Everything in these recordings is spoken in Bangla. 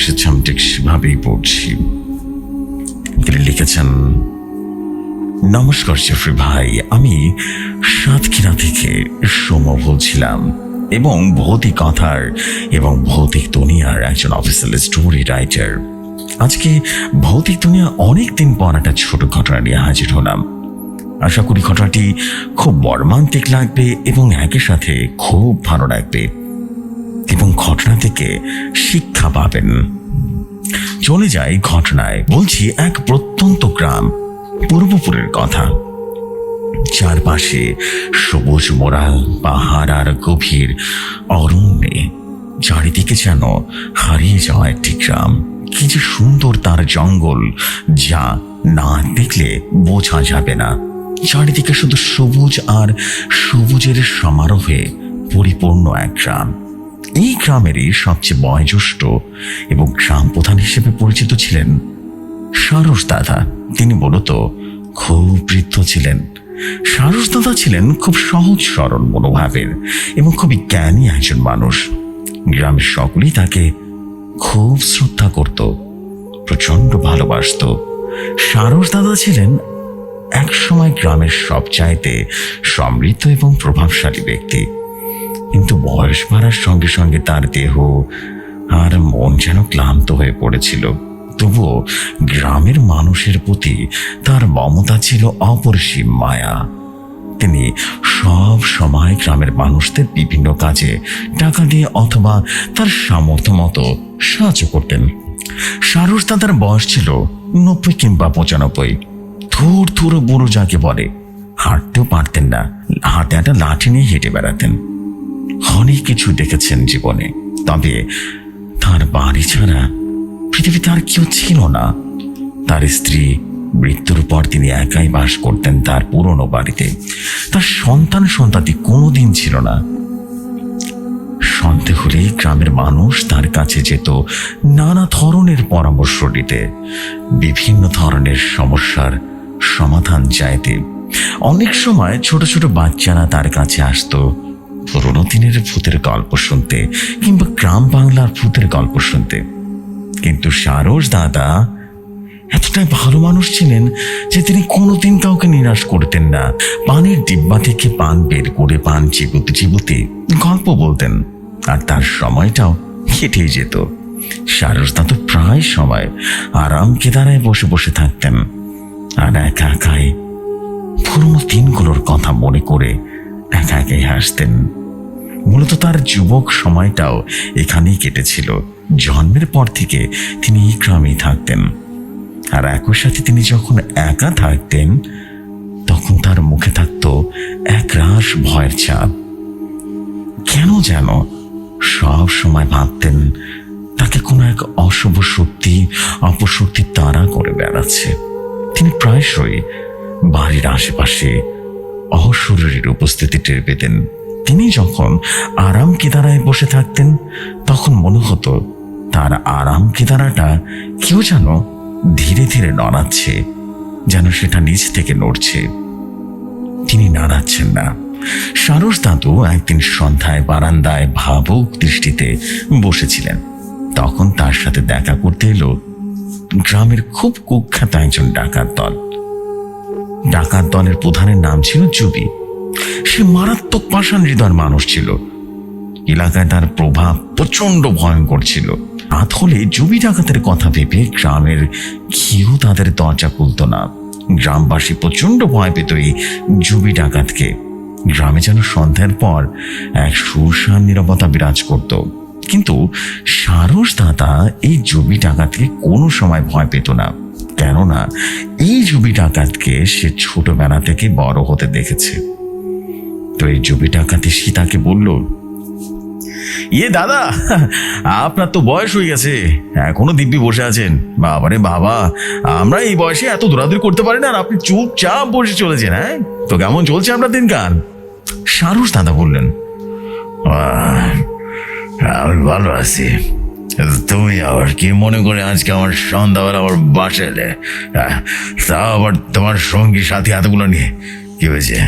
এসেছে, আমি ঠিক সেভাবেই পড়ছি। তিনি লিখেছেন, নমস্কার জেফ্রি ভাই, আমি সাতক্ষীরা থেকে সোম বলছিলাম এবং ভৌতিক কথার এবং ভৌতিক দুনিয়ার একজন অফিসিয়াল স্টোরি রাইটার আজকে ভৌতিক দুনিয়া অনেক দিন পর একটা ছোট ঘটনা নিয়ে হাজির হলাম। আশা করি ঘটনাটি খুব মর্মান্তিক লাগবে এবং একই সাথে খুব ভালো লাগবে। এবং ঘটনা থেকে শিক্ষা পাবেন। চলে যাই ঘটনায়। বলছি এক প্রত্যন্ত গ্রাম, পূর্বপুরের কথা। চারপাশে সবুজ মোরাল পাহাড় আর গভীর অরণ্যে চারিদিকে যেন হারিয়ে যাওয়া একটি গ্রাম। কি যে সুন্দর তার জঙ্গল, যা না দেখলে বোঝা যাবে না। চারিদিকে শুধু সবুজ আর সবুজের সমারোহে পরিপূর্ণ এক গ্রাম। এই গ্রামেরই সবচেয়ে বয়োজ্যেষ্ঠ এবং গ্রাম প্রধান হিসেবে পরিচিত ছিলেন সারস দাদা। তিনি মূলত খুব বৃদ্ধ ছিলেন। সারস দাদা ছিলেন খুব সহজ সরল মনোভাবের এবং খুবই জ্ঞানী একজন মানুষ। গ্রামের সকলেই তাকে খুব শ্রদ্ধা করত প্রচণ্ড ভালোবাসত। সারস দাদা ছিলেন একসময় গ্রামের সবচাইতে সমৃদ্ধ এবং প্রভাবশালী ব্যক্তি। কিন্তু বয়স বাড়ার সঙ্গে সঙ্গে তার দেহ আর মন যেন ক্লান্ত হয়ে পড়েছিল। তবুও গ্রামের মানুষের প্রতি তার মমতা ছিল অপরিসীম মায়া। তিনি সব সময় গ্রামের মানুষদের বিভিন্ন কাজে টাকা দিয়ে অথবা তার সামর্থ্য মতো সাহায্য করতেন। সারস দাদার বয়স ছিল নব্বই কিংবা পঁচানব্বই। থুর থুর বুড়ো যাকে বলে, হাঁটতেও পারতেন না। হাতে একটা লাঠি নিয়ে হেঁটে বেড়াতেন। অনেক কিছু দেখেছেন জীবনে, তবে তার বাড়ি ছাড়া পৃথিবীতে আর কেউ ছিল না। তার স্ত্রী মৃত্যুর পর তিনি একাই বাস করতেন তার পুরনো বাড়িতে। তার সন্তান সন্তাতি কোনোদিন ছিল না। সন্দেহ হলেই গ্রামের মানুষ তার কাছে যেত নানা ধরনের পরামর্শ নিতে বিভিন্ন ধরনের সমস্যার সমাধান চাইতে। অনেক সময় ছোট ছোট বাচ্চারা তার কাছে আসতো। পুরোনো দিনের ভূতের গল্প শুনতে কিংবা গ্রাম বাংলার ভূতের গল্প শুনতে। কিন্তু সারস দাদা, এতটাই ভালো মানুষ ছিলেন যে তিনি কোনোদিন কাউকে নিরাশ করতেন না। পানের ডিব্বা থেকে পান বের করে পান চিবুতে চিবুতে গল্প বলতেন, আর তার সময়টাও কেটে যেত। সারস দাদু প্রায় সময় আরাম কেদারায় বসে বসে থাকতেন, আর একা একাই পুরনো দিনগুলোর কথা মনে করে একা একাই হাসতেন। মূলত তার যুবক সময়টাও এখানেই কেটেছিল। জন্মের পর থেকে তিনি এই গ্রামেই থাকতেন। আর একই সাথে তিনি যখন একা থাকতেন, তখন তার মুখে থাকত এক রাস ভয়ের চাপ কেন যেন সব সময় ভাবতেন, তাকে কোনো এক অশুভ শক্তি অপশক্তি তাড়া করে বেড়াচ্ছে। তিনি প্রায়শই বাড়ির আশেপাশে অশরীরের উপস্থিতি টের পেতেন। তিনি যখন আরাম কেদারায় বসে থাকতেন, তখন মনে হতো তার আরাম কেদারাটা কেউ যেন ধীরে ধীরে নড়াচ্ছে, যেন সেটা নিচ থেকে নড়ছে। তিনি নাড়াচ্ছেন না। সারস দাদু একদিন সন্ধ্যায় বারান্দায় ভাবুক দৃষ্টিতে বসেছিলেন। তখন তার সাথে দেখা করতে এলো গ্রামের খুব কুখ্যাত একজন ডাকাত দল। ডাকাত দলের প্রধানের নাম ছিল জুবি। সে মারাত্মক পাষাণ হৃদয়ের মানুষ ছিল। এলাকায় তার প্রভাব প্রচণ্ড ভয়ঙ্কর ছিল। রাত হলে জুবি ডাকাতের কথা ভেবে গ্রামের কেউ তাদের দরজা খুলত না। গ্রামবাসী প্রচণ্ড ভয় পেত এই জমি ডাকাতকে। গ্রামে যেন সন্ধ্যার পর এক সুরসান নিরবতা বিরাজ করত। কিন্তু সারস দাদা এই জমি ডাকাতকে কোনো সময় ভয় পেত না। কেননা এই জুবি ডাকাতকে সে ছোটবেলা থেকে বড় হতে দেখেছে। এই জুবি ডাকাত এসে তাকে বলল ইয়ে দাদা, আপনার তো বয়স হয়ে গেছে। এখনও দিব্যি বসে আছেন। বাবারে বাবা, আমরা এই বয়সে এত দৌড়াদৌড়ি করতে পারি না আর আপনি চুপচাপ বসে চলেছেন হ্যাঁ? তো কেমন চলছে আপনার দিনকাল? সারস দাদা বললেন আমি ভালো আছি। তুমি আবার কি মনে করে আজকে আমার সন্ধ্যাবেলা আবার বাসে এলে? তা আবার তোমার সঙ্গী সাথী হাতগুলো নিয়ে, কি হয়েছে?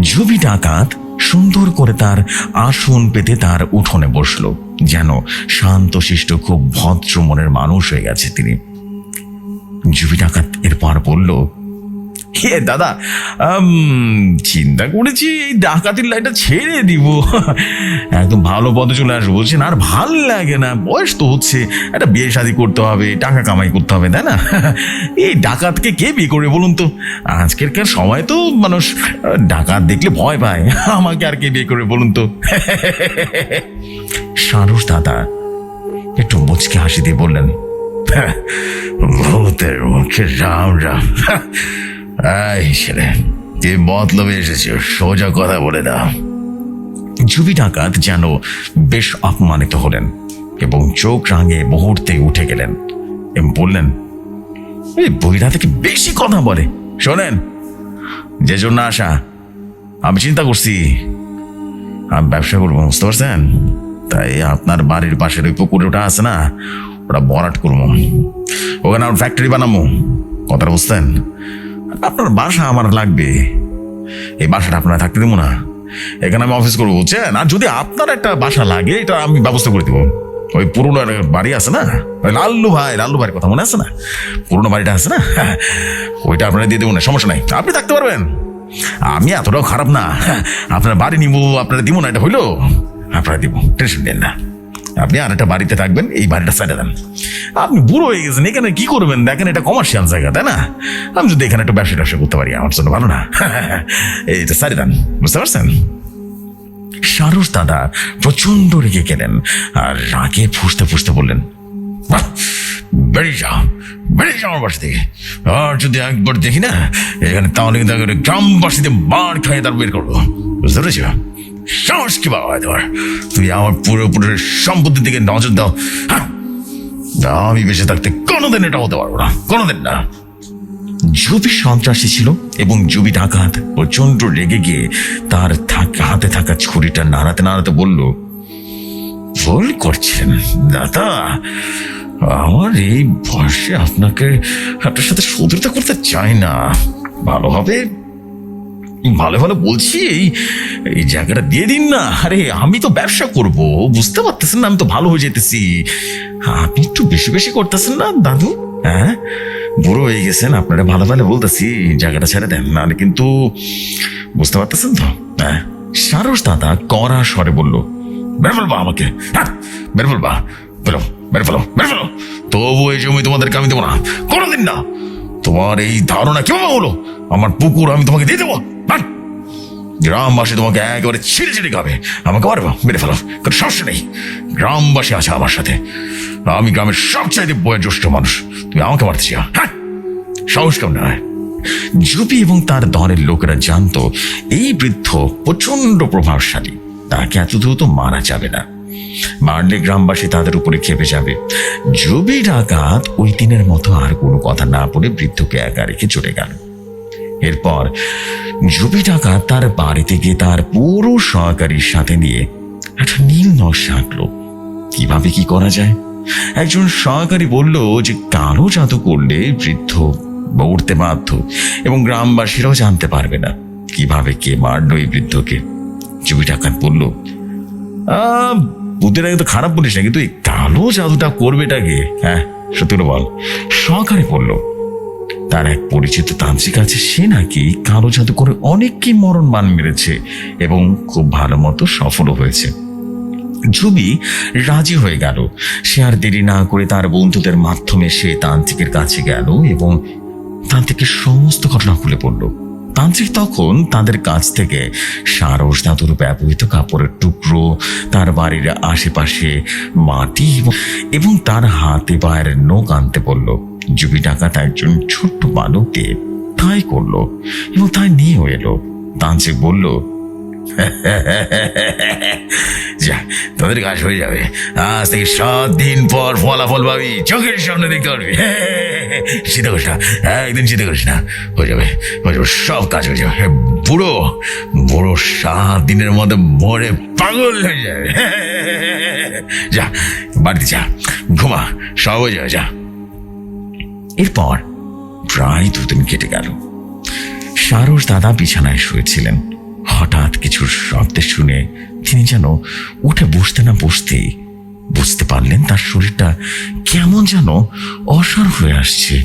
জুবি ডাকাত সুন্দর করে তার আসন পেতে তার উঠোনে বসল, যেন শান্তশিষ্ট খুব ভদ্র মনের মানুষ হয়ে গেছে তিনি। জুবি ডাকাত এরপর বলল হে দাদা চিন্তা করেছি এই ডাকাতির লাইনটা ছেড়ে দিব। একদম ভালো পথে চলে আসব বলছেন আর ভালো লাগে না, বয়স তো হচ্ছে। একটা বিয়ে শাদি করতে হবে, টাকা কামাই করতে হবে, তাই না? এই ডাকাতকে কে বিয়ে করবে বলুন তো? আজকেরকার সময় তো মানুষ, ডাকাত দেখলে ভয় পায়। আমাকে আর কে বিয়ে করবে বলুন তো? সারস দাদা, একটু মুচকে হাসি দিয়ে বললেন ভূতের মুখে রাম রাম। এই ছেলে যে মতলবে এসেছে? সোজা কথা বলে দাও। জুবি ডাকাত যেন বেশ অপমানিত হলেন এবং চোখ রাঙে মুহূর্তে উঠে গেলেন এবং বললেন, এই বইরা থেকে বেশি কথা বলে। শোনেন, যে জন্য আসা, আমি চিন্তা করছি। আমি ব্যবসা করব, বুঝতে পারছেন? তাই আপনার বাড়ির পাশের ওই পুকুরে ওটা আছে না, ওটা বরাট করব। ওখানে আমার ফ্যাক্টরি বানাবো। কথাটা বুঝতেন? আপনার বাসা আমার লাগবে। এই বাসাটা আপনারা থাকতে দেবো না। এখানে আমি অফিস করব, বুঝছেন? আর যদি আপনার একটা বাসা লাগে, এটা আমি ব্যবস্থা করে দেবো। ওই পুরনো বাড়ি আছে না? ওই লাল্লু ভাই, লাল্লু ভাইয়ের কথা মনে আছে না? পুরোনো বাড়িটা আছে না? ওইটা আপনারা দিয়ে দেবো না, সমস্যা নাই। আপনি থাকতে পারবেন। আমি এতটাও খারাপ না। আপনার বাড়ি নিবো, আপনারা দিব না, এটা হইল? আপনারা দিব টেনশন নেন না। আপনি আর একটা বাড়িতে থাকবেন এই বাড়িটা সাইডে দেন। আপনি বুড়ো হয়ে গেছেন এখানে কি করবেন? দেখেন এটা কমার্শিয়াল জায়গা তাই না? আমি যদি এখানে একটা ব্যবসা ট্যাবসা করতে পারি আমার জন্য ভালো না। এইটা সাইডে দেন বুঝতে পারছেন? সারস দাদা প্রচণ্ড রেগে গেলেন আর রাগে ফুসতে ফুসতে বললেন "বাহ, বেরিয়ে যাও বেরিয়ে যাও আমার বাসা থেকে আর যদি একবার দেখি না এখানে তাহলে কিন্তু গ্রামবাসীতে মার খাইয়ে তার বের করব। বুঝতে পেরেছি? সাহস কি বাবা তোমার? তুমি আমার পুরো পুরো সম্পত্তির দিকে নজর দাও। হ্যাঁ? আমি বেঁচে থাকতে কোনোদিন এটা হতে পারব না, কোনোদিন না। জুবি সন্ত্রাসী ছিল এবং জুবি ডাকাত প্রচণ্ড রেগে গিয়ে তার হাতে থাকা ছুরিটা নাড়াতে নাড়াতে বলল, ভুল করছেন, দাদা। আমার এই বয়সে আপনাকে আপনার সাথে শত্রুতা করতে চাই না। ভালো হবে ভালো ভালো বলছি, এই জায়গাটা দিয়ে দিন না। আরে, আমি তো ব্যবসা করব, বুঝতে পারতেছেন না, আমি তো ভালো হয়ে যেতেছি। আপনি একটু বেশি বেশি করতেছেন না, দাদু? হ্যাঁ? বুড়ো হয়ে গেছেন, আপনারা ভালো ভালো বলতেছি, জায়গাটা ছেড়ে দেন, না কিন্তু বুঝতে পারতেছেন তো? হ্যাঁ? সারস দাদা কড়া স্বরে বলল, বের ফেলবা আমাকে হ্যাঁ বের ফেলবা, বেরো বের ফেলো বের ফেলো তবু এই জমি তোমাদেরকে আমি দেবো না, কোনোদিন না। তোমার এই ধারণা কেমন হলো? আমার পুকুর আমি তোমাকে দিয়ে দেবো! গ্রামবাসী তোমাকে একেবারে ছিঁড়ে ছিঁড়ে খাবে। আমাকে মারবো, মেরে ফেলো, কোনো সমস্যা নেই। গ্রামবাসী আছে আমার সাথে। আমি গ্রামের সবচাইতে বয়োজ্যেষ্ঠ মানুষ। তুমি আমাকে মারতে চাও। হ্যাঁ সাহস কেমন হয়? জুপি এবং তার দলের লোকেরা জানতো, এই বৃদ্ধ প্রচণ্ড প্রভাবশালী। তাকে এত দ্রুত মারা যাবে না। মারলে গ্রামবাসী তাদের উপরে খেপে যাবে। জুবি ডাকাত ওই দিনের মতো আর কোনো কথা না বলে বৃদ্ধকে একা রেখে চলে গেল। এরপর জুবি ডাকাত তার বাড়িতে গিয়ে তার পুরো সহকারীর সাথে নিয়ে একটা নীল নকশা আঁকলো। কীভাবে কি করা যায়? একজন সহকারী বলল যে কালো জাদু করলে বৃদ্ধ মরতে বাধ্য এবং গ্রামবাসীরাও জানতে পারবে না। কীভাবে কে মারলো এই বৃদ্ধকে? জুবি ডাকাত বলল আহ, বুদ্ধিটা কিন্তু খারাপ বলিস না কিন্তু এই কালো জাদুটা করবেটাকে হ্যাঁ সত্যি বল। সহকারী বলল তার এক পরিচিত তান্ত্রিক আছে, সে নাকি কালো জাদু করে অনেককে মরণ মান মেরেছে এবং খুব ভালো মতো সফলও হয়েছে। জুবি রাজি হয়ে গেল। সে আর দেরি না করে তার বন্ধুদের মাধ্যমে সে তান্ত্রিকের কাছে গেল এবং তান্ত্রিকের সমস্ত ঘটনা খুলে পড়ল। তান্ত্রিক তখন তাদের কাছ থেকে সারস ধাতুর ব্যবহৃত কাপড়ের টুকরো, তার বাড়ির আশেপাশে মাটি এবং- তার হাতে পায়ের নখ আনতে বলল জুবি ডাকাত একজন ছোট্ট বালককে তাই করল এবং তাই নিয়েও এলো। তান্ত্রিক বলল, যা, তোদের কাজ হয়ে যাবে। আজ থেকে সাত দিন পর ফলাফল পাবি। চোখের সামনে দেখতে পারবি। চিন্তা করিস না। একদিন চিন্তা করিস না। হয়ে যাবে। হয়ে যাবে। সব কাজ হয়ে যাবে। বুড়ো বুড়ো সাত দিনের মধ্যে মরে পাগল হয়ে যাবে। যা, বাড়িতে যা। ঘুমা। সব হয়ে যাবে। যা। এরপর প্রায় দুদিন কেটে গেল। সারস দাদা বিছানায় শুয়েছিলেন। হঠাৎ কিছু শব্দ শুনে তিনি যেন উঠে বসতে না বসতেই বুঝতে পারলেন তার শরীরটা কেমন যেন অসার হয়ে আসছে।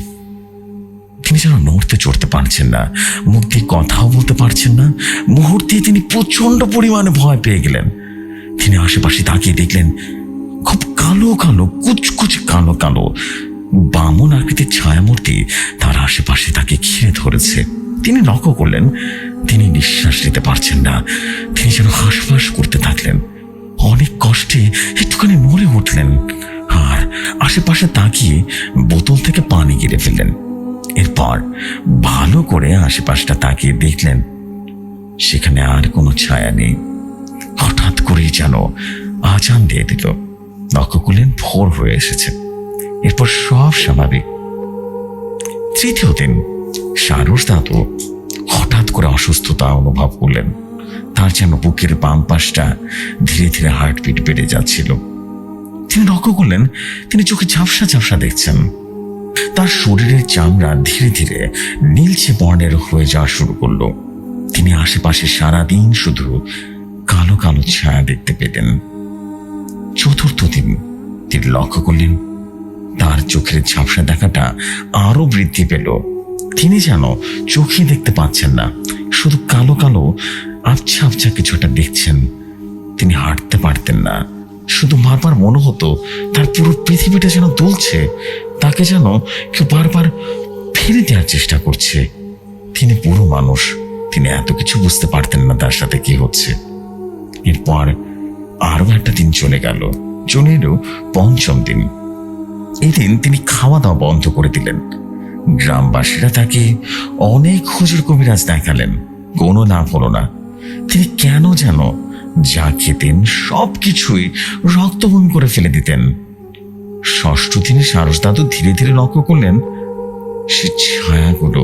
তিনি যেন নড়তে চড়তে পারছেন না, মুখ দিয়ে কথাও বলতে পারছেন না, মুহূর্তে তিনি প্রচণ্ড পরিমাণে ভয় পেয়ে গেলেন। তিনি আশেপাশে তাকিয়ে দেখলেন, খুব কালো কালো, কুচকুচে কালো কালো বামন আকৃতির ছায়ামূর্তি তার আশেপাশে তাকে ঘিরে ধরেছে। তিনি লক্ষ্য করলেন, তিনি নিঃশ্বাস নিতে পারছেন না। তিনি যেন হাঁসফাঁস করতে থাকলেন। অনেক কষ্টে একটুখানি মরে উঠলেন আর আশেপাশে তাকিয়ে বোতল থেকে পানি গিরে ফেললেন। এরপর ভালো করে আশেপাশটা তাকিয়ে দেখলেন, সেখানে আর কোনো ছায়া নেই। হঠাৎ করেই যেন আজান দিয়ে দিল। লক্ষ্য করলেন, ভোর হয়ে এসেছে। এরপর সব স্বাভাবিক। তৃতীয় দিন, সারস দাদু হঠাৎ করে অসুস্থতা অনুভব করলেন। তার যেন বুকের বাম পাশটা ধীরে ধীরে হার্টবিট বেড়ে যাচ্ছিল। তিনি লক্ষ্য করলেন, তিনি চোখে ঝাপসা ঝাপসা দেখছেন। তার শরীরের চামড়া ধীরে ধীরে নীলচে বর্ণের হয়ে যাওয়া শুরু করল। তিনি আশেপাশে সারাদিন শুধু কালো কালো ছায়া দেখতে পেতেন চতুর্থ দিন তিনি লক্ষ্য করলেন তার চোখের ঝাপসা দেখাটা আরও বৃদ্ধি পেল। তিনি যেন চোখে দেখতে পাচ্ছেন না, শুধু কালো কালো, আবছা আবছা কিছু একটা দেখছেন। তিনি হাঁটতে পারতেন না, শুধু বারবার মনে হতো তার পুরো পৃথিবীটা যেন দুলছে, তাকে যেন কেউ বারবার ফিরে দেওয়ার চেষ্টা করছে। তিনি পুরো মানুষ, তিনি এত কিছু বুঝতে পারতেন না তার সাথে কি হচ্ছে। এরপর আরও একটা দিন চলে গেল, চলে এলো পঞ্চম দিন। এই দিন তিনি খাওয়া দাওয়া বন্ধ করে দিলেন। গ্রামবাসীরা তাকে অনেক হুজুর কবিরাজ দেখালেন। কোনো লাভ হলো না। তিনি কেন যেন যা খেতেন সব কিছুই রক্তবমি করে ফেলে দিতেন। ষষ্ঠ দিনে সারস দাদু ধীরে ধীরে লক্ষ্য করলেন, সে ছায়াগুলো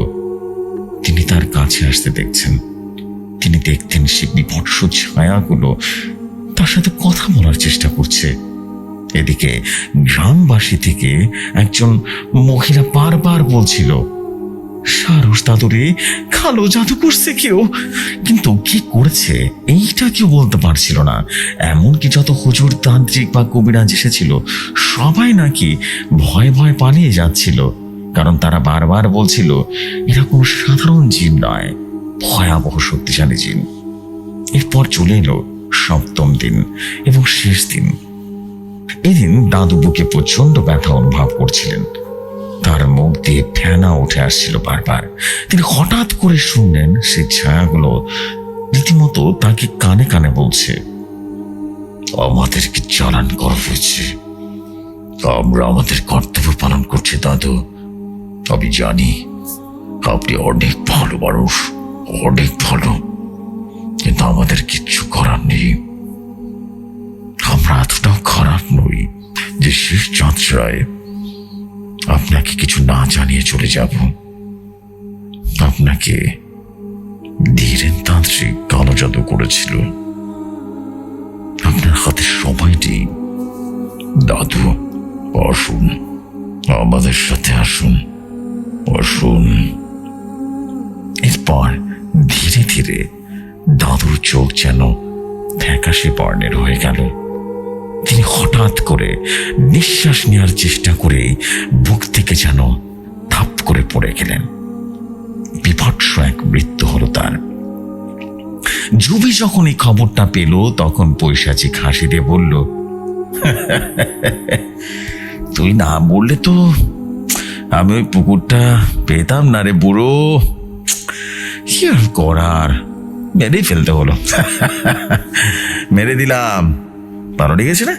তিনি তার কাছে আসতে দেখছেন। তিনি দেখতেন সে বিভৎস ছায়াগুলো তার সাথে কথা বলার চেষ্টা করছে। এদিকে গ্রামবাসী থেকে একজন মহিলা বারবার বলছিল, সারস দাদুরে, কালো জাদু করছে কেউ। কিন্তু কি করেছে, এইটা কেউ বলতে পারছিল না। এমনকি যত হুজুর তান্ত্রিক বা কবিরাজ এসেছিল, সবাই নাকি ভয় ভয় পালিয়ে যাচ্ছিল। কারণ তারা বারবার বলছিল, এরা কোনো সাধারণ জিন নয়, ভয়াবহ শক্তিশালী জিন এরপর চলে এলো সপ্তম দিন এবং শেষ দিন। এদিন দাদু বুকে প্রচণ্ড ব্যথা অনুভব করছিলেন। তার মুখ দিয়ে ফেনা উঠে আসছিল বারবার। তিনি হঠাৎ করে শুনলেন সেই ছায়াগুলো রীতিমতো তাকে কানে কানে বলছে, আমাদেরকে চালান করা হয়েছে। আমরা আমাদের কর্তব্য পালন করছি, দাদু। আমি জানি আপনি অনেক ভালো মানুষ, অনেক ভালো। কিন্তু আমাদের কিচ্ছু করার নেই। আমরা এতটাও খারাপ নই যে শেষ যাত্রায় আপনাকে কিছু না জানিয়ে চলে যাব। আপনাকে ধীরেন তান্ত্রিক কালো জাদু করেছিল। আপনার হাতে সময়টি দাদু, আসুন, আমাদের সাথে আসুন আসুন। এরপর ধীরে ধীরে দাদুর চোখ যেন ফ্যাকাশে বর্ণের হয়ে গেল। তিনি হঠাৎ করে নিঃশ্বাস নেওয়ার চেষ্টা করে বুক থেকে যেন থাপ করে পড়ে গেলেন। বিভৎস এক মৃত্যু হলো তার। জুবি যখন এই খবরটা পেল, তখন পৈশাচিক হাসি দিয়ে বলল, তুই না বললে তো আমি ওই পুকুরটা পেতাম না রে বুড়ো। কি আর করার? মেরেই ফেলতে হলো। মেরে দিলাম। ভালো লেগেছে না?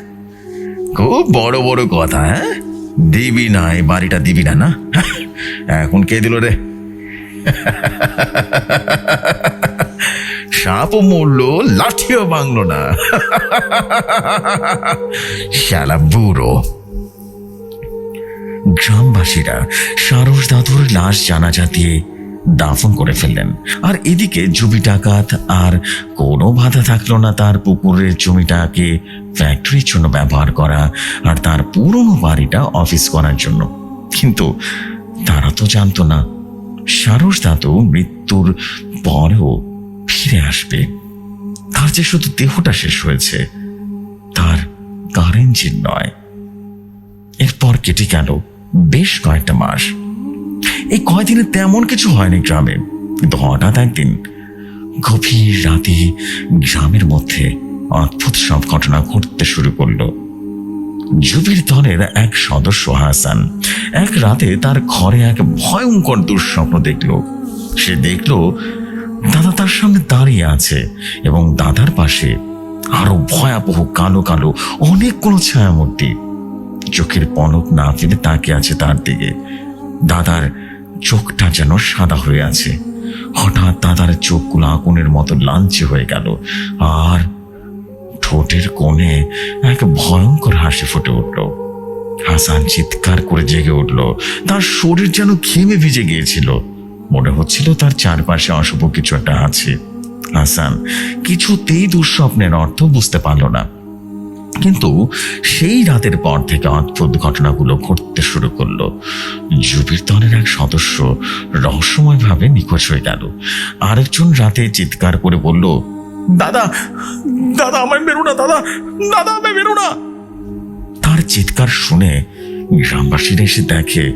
খুব বড় বড় কথা হ্যাঁ? দিবি না, এই বাড়িটা দিবি না না? এখন কে দিল রে? সাপও মরলো, লাঠিও ভাঙলো না। শালা বুড়ো। গ্রামবাসীরা সারস দাদুর লাশ জানাজা দিয়ে দাফন করে ফেললেন। আর এদিকে জমি ডাকাত আর কোনো বাধা থাকল না তার পুকুরের জমিটাকে ফ্যাক্টরির জন্য ব্যবহার করা আর তার পুরনো বাড়িটা অফিস করার জন্য। কিন্তু তারা তো জানতো না, সারস দাদু মৃত্যুর পরেও ফিরে আসবে। তার যে শুধু দেহটা শেষ হয়েছে, তার কারেঞ্জিন নয়। এরপর কেটে গেল বেশ কয়েকটা মাস। এই কয়দিনে তেমন কিছু হয়নি গ্রামে। কিন্তু হঠাৎ একদিন গভীর রাতে গ্রামের মধ্যে অদ্ভুত সব ঘটনা ঘটতে শুরু করল। জুবির দলের এক সদস্য হাসান এক রাতে তার ঘরে এক ভয়ঙ্কর দুঃস্বপ্ন দেখল। সে দেখল দাদা তার সামনে দাঁড়িয়ে আছে এবং দাদার পাশে আরও ভয়াবহ কালো কালো অনেকগুলো ছায়ামূর্তি। চোখের পলক না ফেলে তাকিয়ে আছে তার দিকে। দাদার চোখটা যেন সাদা হয়ে আছে। হঠাৎ দাদার চোখগুলো আগুনের মতো লাঞ্চে হয়ে গেল। আর ঠোঁটের কোণে এক ভয়ঙ্কর হাসি ফুটে উঠল। হাসান চিৎকার করে জেগে উঠল। তার শরীর যেন ঘেমে ভিজে গিয়েছিল। মনে হচ্ছিল তার চারপাশে অশুভ কিছু একটা আছে। হাসান কিছুতেই দুঃস্বপ্নের অর্থ বুঝতে পারল না। কিন্তু সেই রাতের পর থেকে অদ্ভুত ঘটনাগুলো ঘটতে শুরু করল। জুবির দলের এক সদস্য রহস্যময়ভাবে নিখোঁজ হয়ে গেল। আরেকজন রাতে চিৎকার করে বলল, দাদা দাদা, আমায় মেরো না, দাদা দাদা, আমায় মেরো না! তার চিৎকার শুনে গ্রামবাসীরা এসে দেখে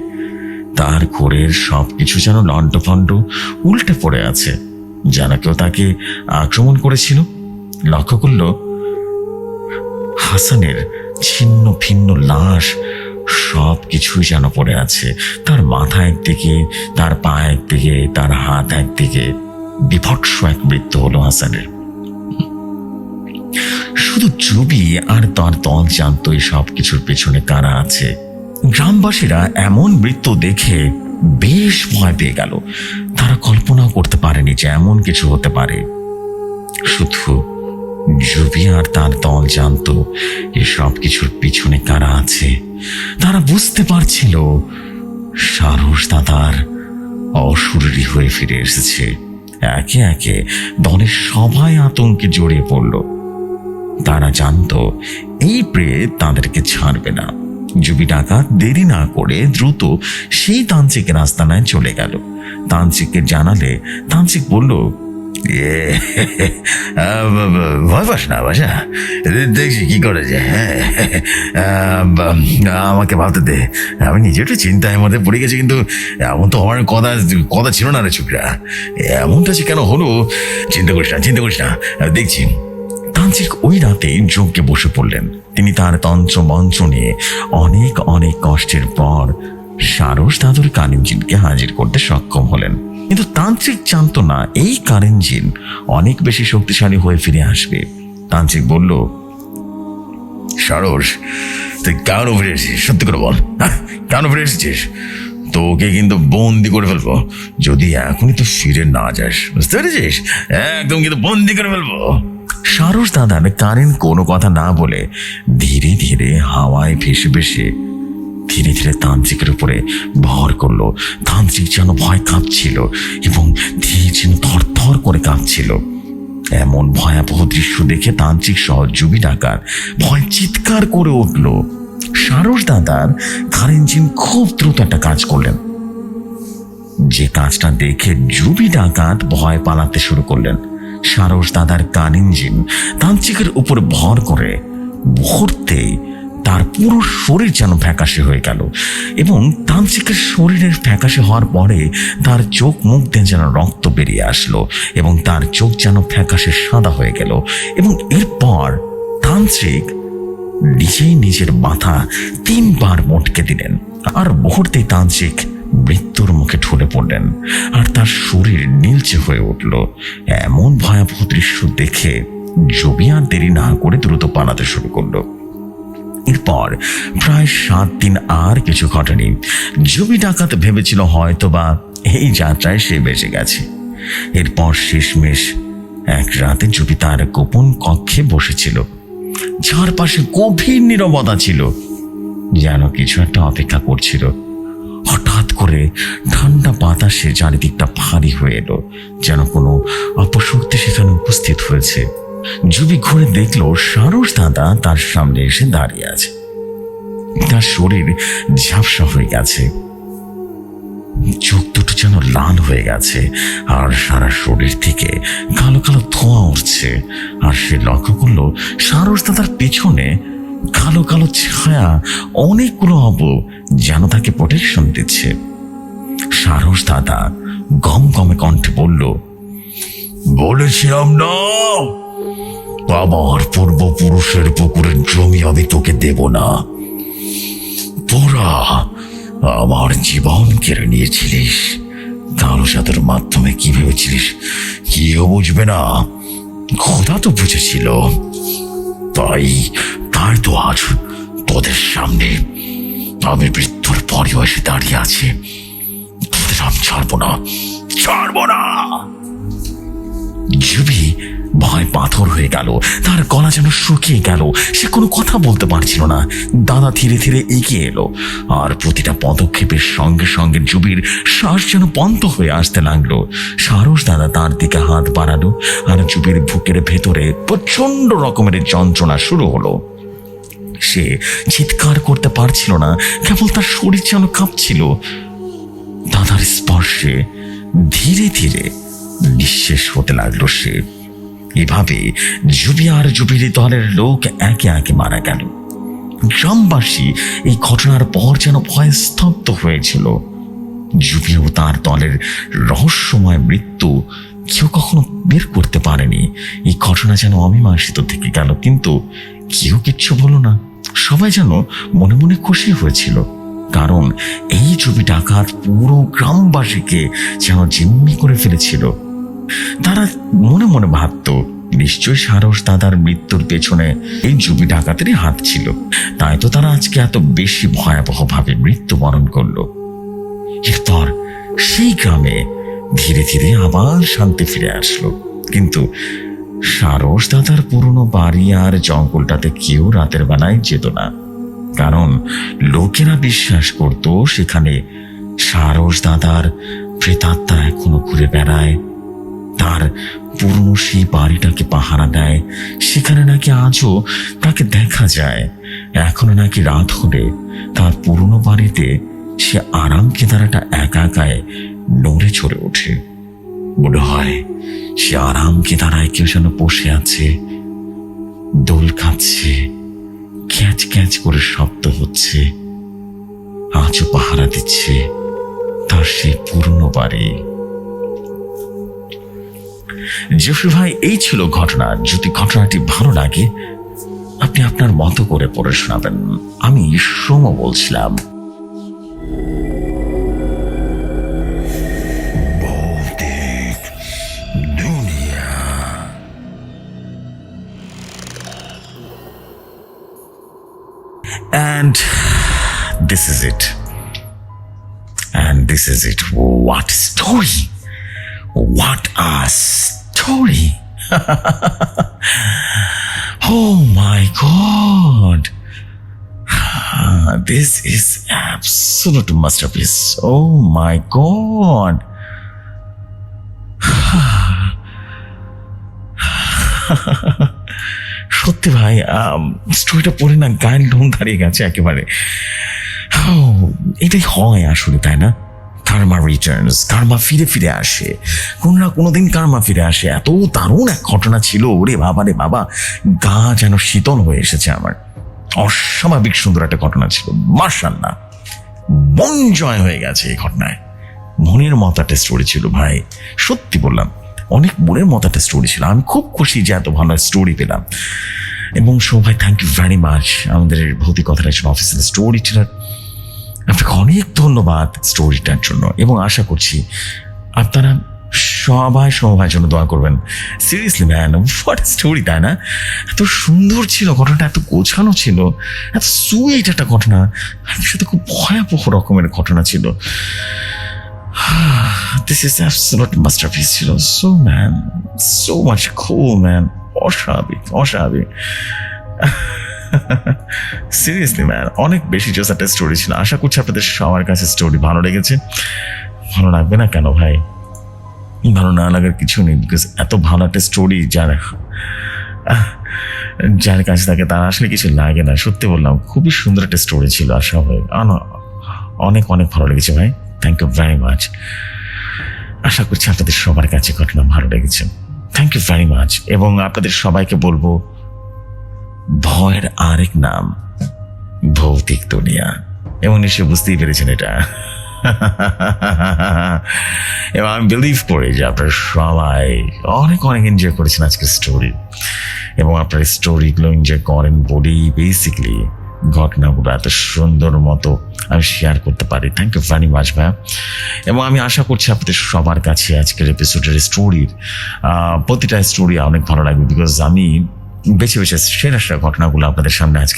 তার ঘোরের সব কিছু যেন লণ্ডভণ্ড, উল্টে পড়ে আছে। যেন কেউ তাকে আক্রমণ করেছিল, লক্ষ্য করল হাসানের ছিন্ন ভিন্ন লাশ সব কিছুই যেন পড়ে আছে। তার মাথা একদিকে, তার পা একদিকে, তার হাত একদিকে। বিভৎস এক মৃত্যু হলো হাসানের। শুধু জুবি আর তার দল জানতো এই সব কিছুর পেছনে কারা আছে। গ্রামবাসীরা এমন মৃত্যু দেখে বেশ ভয় পেয়ে গেল। তারা কল্পনাও করতে পারেনি যে এমন কিছু হতে পারে। শুধু জুবি আর তার দল জানতো এসব কিছুর পিছনে কারা আছে। তারা বুঝতে পারছিল সারস দাদার অশরীরী হয়ে ফিরে এসেছে। একে একে দলের সবাই আতঙ্কে জড়িয়ে পড়ল। তারা জানতো, এই প্রেত তাদেরকে ছাড়বে না। জুবি ডাকাত দেরি না করে দ্রুত সেই তান্ত্রিকের আস্তানায় চলে গেল। তান্ত্রিককে জানালে, তান্ত্রিক বলল "এ, ভয় পাস না বাসা দেখছি কি করে যে হ্যাঁ। আমাকে ভাবতে দে। আমি নিজে একটু চিন্তায় মধ্যে পড়ে গেছি কিন্তু এমন তো আমার কথা কথা ছিল না রে চুকরা এমনটা যে কেন হলো চিন্তা করিস না চিন্তা করিস না। দেখছি। তান্ত্রিক ওই রাতে যজ্ঞে বসে পড়লেন। তিনি তার তন্ত্র মন্ত্র নিয়ে অনেক অনেক কষ্টের পর সারস দাদুর কারেঞ্জিনকে হাজির করতে সক্ষম হলেন। কিন্তু তান্ত্রিক জানতো না এই কারেঞ্জিন অনেক বেশি শক্তিশালী হয়ে ফিরে আসবে। তান্ত্রিক বলল সারস তুই কেন ফিরে এসেছিস? সত্যি করে বল। হ্যাঁ, কেন ফিরে এসেছিস? তোকে কিন্তু বন্দি করে ফেলব। যদি এখনই তো ফিরে না যাস বুঝতে পেরেছিস? একদম কিন্তু বন্দি করে ফেলব। সারস দাদার কারেন কোনো কথা না বলে ধীরে ধীরে হাওয়ায় ভেসে ভেসে ধীরে ধীরে তান্ত্রিকের উপরে ভর করল। তান্ত্রিক যেন ভয় কাঁপছিল এবং ধীরে যেন থর করে কাঁপছিল। এমন ভয়াবহ দৃশ্য দেখে তান্ত্রিক সহ জুবি ডাকার ভয় চিৎকার করে উঠল। সারস দাদার কারেঞ্জিন খুব দ্রুত একটা কাজ করলেন। যে কাজটা দেখে জুবি ডাকাত ভয় পালাতে শুরু করলেন। সারস দাদার কান ইঞ্জিন তান্ত্রিকের উপর ভর করে মুহূর্তেই তার পুরো শরীর যেন ফ্যাকাশে হয়ে গেল এবং তান্ত্রিকের শরীরের ফ্যাকাশে হওয়ার পরে তার চোখ মুখ দিয়ে যেন রক্ত বেরিয়ে আসলো এবং তার চোখ যেন ফ্যাকাশে সাদা হয়ে গেল এবং এরপর তান্ত্রিক নিজেই নিজের মাথা তিনবার মটকে দিলেন আর মুহূর্তেই তান্ত্রিক মৃত্যুর মুখে ঠলে পড়লেন আর তার শরীর নীলচে হয়ে উঠল। এমন ভয়াবহ দৃশ্য দেখে জবি আর দেরি না করে দ্রুত পালাতে শুরু করল। এরপর প্রায় সাত দিন আর কিছু ঘটেনি। জমি ডাকাত ভেবেছিল হয়তো বা এই যাত্রায় সে বেঁচে গেছে। এরপর শেষমেশ এক রাতে জবি তার গোপন কক্ষে বসেছিল। চারপাশে গভীর নীরবতা ছিল, যেন কিছু একটা অপেক্ষা করছিল। হঠাৎ করে ঠান্ডা বাতাসে চারিদিকটা ভারী হয়ে এলো, যেন কোনো অপশক্তি সেখানে উপস্থিত হয়েছে। জুবি ঘুরে দেখল সারস দাদা তার সামনে এসে দাঁড়িয়ে আছে। তার শরীর ঝাপসা হয়ে গেছে। চোখ দুটো যেন লাল হয়ে গেছে আর সারা শরীর থেকে কালো কালো ধোঁয়া উঠছে। আর সে লক্ষ্য করল সারস দাদার পেছনে কালো কালো ছায়া অনেকগুলো অব যেন তাকে প্রোটেকশন দিচ্ছে। সারস দাদা গম গমে কণ্ঠে বলল, বলেছিলাম না! আমার পূর্বপুরুষের পুকুরের জমি আমি তোকে দেব না। তোরা আমার জীবন কেড়ে নিয়েছিলিস। কালো সাথের মাধ্যমে কি ভেবেছিলিস কেউ বুঝবে না। খোদা তো বুঝেছিল। তাই তাই তো আজ তোদের সামনে আমি মৃত্যুর পরেও এসে দাঁড়িয়ে আছে। তোদের আমি ছাড়বো না। ছাড়বো না! জুবি পাথর হয়ে গেল। তার গলা যেন শুকিয়ে গেল। সে কোনো কথা বলতে পারছিল না। দাদা ধীরে ধীরে এগিয়ে এলো। আর প্রতিটা পদক্ষেপের সঙ্গে সঙ্গে জুবির শ্বাস যেন বন্ধ হয়ে আসতে লাগল। সারস দাদা তার দিকে হাত বাড়ালো আর জুবির বুকের ভেতরে প্রচণ্ড রকমের যন্ত্রণা শুরু হলো। সে চিৎকার করতে পারছিল না, কেবল তার শরীর যেন কাঁপছিল। দাদার স্পর্শে ধীরে ধীরে নিঃশেষ হতে লাগল সে। এভাবে জুবি আর জুবির দলের লোক একে একে মারা গেল। গ্রামবাসী এই ঘটনার পর যেন ভয়ে স্তব্ধ হয়েছিল। জুবি ও তার দলের রহস্যময় মৃত্যু কেউ কখনো বের করতে পারেনি। এই ঘটনা যেন অমীমাংসিত থেকে গেল, কিন্তু কেউ কিচ্ছু বলো না। সবাই যেন মনে মনে খুশি হয়েছিল, কারণ এই ছবি ডাকাত পুরো গ্রামবাসীকে যেন জিম্মি করে ফেলেছিল। তারা মনে মনে ভাবত, নিশ্চয়ই সারস দাদার মৃত্যুর পেছনে এই জুবি ডাকাতেরই হাত ছিল। তাই তো তারা আজকে এত বেশি ভয়াবহভাবে মৃত্যুবরণ করল। এরপর সেই গ্রামে ধীরে ধীরে আবার শান্তি ফিরে আসলো। কিন্তু সারস দাদার পুরনো বাড়ি আর জঙ্গলটাতে কেউ রাতের বেলায় যেত না। কারণ লোকেরা বিশ্বাস করত, সেখানে সারস দাদার প্রেতাত্মা এখনও ঘুরে বেড়ায়। তার পুরনো সেই বাড়িটাকে পাহারা দেয়। সেখানে নাকি আজও তাকে দেখা যায়। এখনও নাকি রাত হলে তার পুরনো বাড়িতে সে আরাম কেদারাটা একা একায় নড়ে চড়ে ওঠে। মনে হয় সে আরাম কেদারায় কেউ যেন বসে আছে, দোল খাচ্ছে, ক্যাচ ক্যাচ করে শব্দ হচ্ছে, আজও পাহারা দিচ্ছে তার সেই পুরনো বাড়ি। জফি ভাই এই ছিল ঘটনা যদি ঘটনাটি ভালো লাগে আপনি আপনার মতো করে পড়ে শোনাবেন আমি সোম বলছিলাম And this is it. And this is it. What story! What a story! oh my god! This is absolute masterpiece. Oh my god! সত্যি ভাই স্টোরিটা পড়ে না গায়ের লোম দাঁড়িয়ে গেছে একেবারে Oh, এটাই হয় আসলে তাই না কার্মা রিটার্নস কার্মা ফিরে ফিরে আসে। কোন না কোনোদিন কার্মা ফিরে আসে। এত দারুণ এক ঘটনা ছিল, ওরে বাবা রে বাবা। গা যেন শীতল হয়ে এসেছে আমার। অস্বাভাবিক সুন্দর একটা ঘটনা ছিল। মার্শাল্লাহ মন জয় হয়ে গেছে এই ঘটনায়। মনের মতো একটা স্টোরি ছিল ভাই। সত্যি বললাম, অনেক মনের মতো একটা স্টোরি ছিল। আমি খুব খুশি যে এত ভালো স্টোরি পেলাম। এবং সবাই থ্যাংক ইউ ভেরি মাচ আমাদের ভৌতিকতার একজন অফিসের স্টোরি টেলার আপনাকে অনেক ধন্যবাদ স্টোরিটার জন্য এবং আশা করছি আপনারা সবাই সবাই জন্য দোয়া করবেন। সিরিয়াসলি ম্যান হোয়াট স্টোরি তাই না? এত সুন্দর ছিল ঘটনাটা, এত গোছানো ছিল, এত সুইট একটা ঘটনা সাথে খুব ভয়াবহ রকমের ঘটনা ছিল। দিস ইজ অ্যাবসোলুট মাস্টারপিস ছিল। So man so much cool man অস্বাভাবিক অস্বাভাবিক। সিরিয়াসলি ম্যান অনেক বেশি জোস একটা স্টোরি ছিল। আশা করছি আপনাদের সবার কাছে স্টোরি ভালো লেগেছে। ভালো লাগবে না কেন ভাই? ভালো না লাগার কিছু নেই বিকজ এত ভালো একটা স্টোরি যার যার কাছে থাকে, তার আসলে কিছু লাগে না। সত্যি বললাম, খুবই সুন্দর একটা স্টোরি ছিল, আশা সবাই অনেক অনেক ভালো লেগেছে ভাই। থ্যাংক ইউ ভেরি মাচ আশা করছি আপনাদের সবার কাছে ঘটনা ভালো লেগেছে। থ্যাংক ইউ ভেরি মাচ এবং আপনাদের সবাইকে বলব ভয়ের আরেক নাম, ভৌতিক দুনিয়া। এবং নিশ্চয়ই বুঝতেই পেরেছেন এটা। এবং আমি বিলিভ করি যে আপনারা সবাই অনেক অনেক এনজয় করেছেন আজকের স্টোরি এবং আপনার স্টোরিগুলো এনজয় করেন বলেই বেসিকলি ঘটনাগুলো এত সুন্দর মতো আমি শেয়ার করতে পারি। থ্যাংক ইউ ভেরি মাচ ভাইয়া। এবং আমি আশা করছি আপনাদের সবার কাছে আজকের এপিসোডের স্টোরির প্রতিটা স্টোরি অনেক ভালো লাগবে। বিকজ আমি বেছে বেছে সেরা সেরা ঘটনাগুলো আপনাদের সামনে আজকে